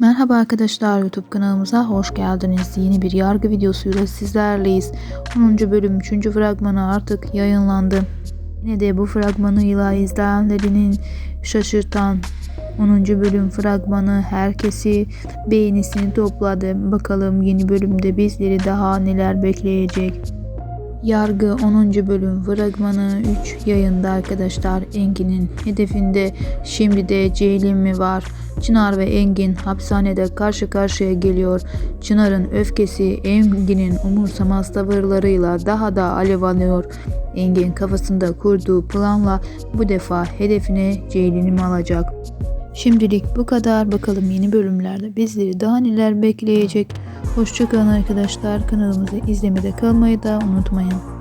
Merhaba arkadaşlar YouTube kanalımıza hoş geldiniz. Yeni bir yargı videosuyla sizlerleyiz. 10. bölüm 3. fragmanı artık yayınlandı. Yine de bu fragmanıyla izleyenlerinin şaşırtan 10. bölüm fragmanı herkesi beğenisini topladı. Bakalım yeni bölümde bizleri daha neler bekleyecek. Yargı 10. bölüm fragmanı 3 yayında arkadaşlar. Engin'in hedefinde şimdi de Ceylin mi var? Çınar ve Engin hapishanede karşı karşıya geliyor. Çınar'ın öfkesi Engin'in umursamaz tavırlarıyla daha da alev alıyor. Engin kafasında kurduğu planla bu defa hedefine Ceylin'i mi alacak? Şimdilik bu kadar. Bakalım yeni bölümlerde bizleri daha neler bekleyecek. Hoşçakalın arkadaşlar. Kanalımızı izlemede kalmayı da unutmayın.